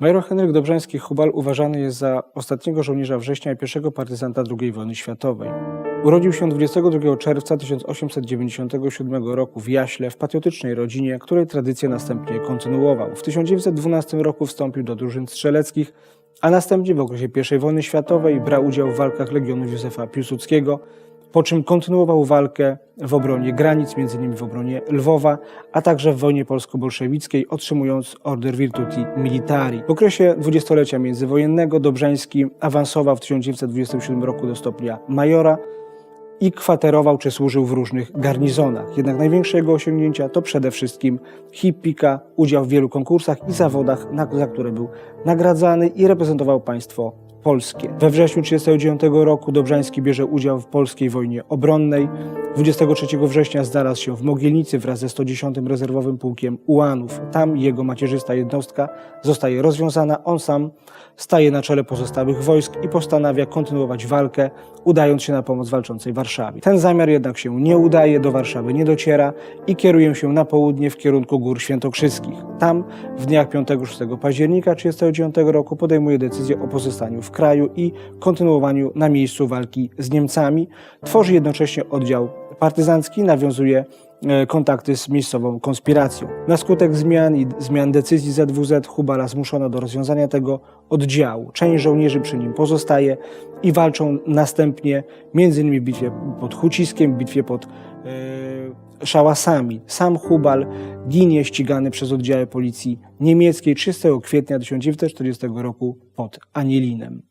Major Henryk Dobrzański-Hubal uważany jest za ostatniego żołnierza września i pierwszego partyzanta II wojny światowej. Urodził się 22 czerwca 1897 roku w Jaśle w patriotycznej rodzinie, której tradycję następnie kontynuował. W 1912 roku wstąpił do drużyn strzeleckich, a następnie w okresie I wojny światowej brał udział w walkach Legionów Józefa Piłsudskiego, po czym kontynuował walkę w obronie granic, m.in. w obronie Lwowa, a także w wojnie polsko-bolszewickiej, otrzymując Order Virtuti Militari. W okresie dwudziestolecia międzywojennego Dobrzański awansował w 1927 roku do stopnia majora i kwaterował czy służył w różnych garnizonach. Jednak największe jego osiągnięcia to przede wszystkim hippika, udział w wielu konkursach i zawodach, za które był nagradzany i reprezentował państwo polskie. We wrześniu 1939 roku Dobrzański bierze udział w polskiej wojnie obronnej. 23 września znalazł się w Mogielnicy wraz ze 110 rezerwowym pułkiem ułanów. Tam jego macierzysta jednostka zostaje rozwiązana. On sam staje na czele pozostałych wojsk i postanawia kontynuować walkę, udając się na pomoc walczącej Warszawie. Ten zamiar jednak się nie udaje, do Warszawy nie dociera i kieruje się na południe w kierunku Gór Świętokrzyskich. Tam w dniach 5-6 października 1939 roku podejmuje decyzję o pozostaniu w kraju i kontynuowaniu na miejscu walki z Niemcami. Tworzy jednocześnie oddział partyzancki, nawiązuje e, kontakty z miejscową konspiracją. Na skutek zmian i zmian decyzji ZWZ Hubala zmuszono do rozwiązania tego oddziału. Część żołnierzy przy nim pozostaje i walczą następnie m.in. w bitwie pod Huciskiem, bitwie pod e, Szałasami. Sam Hubal ginie ścigany przez oddziały policji niemieckiej 30 kwietnia 1940 roku pod Anielinem.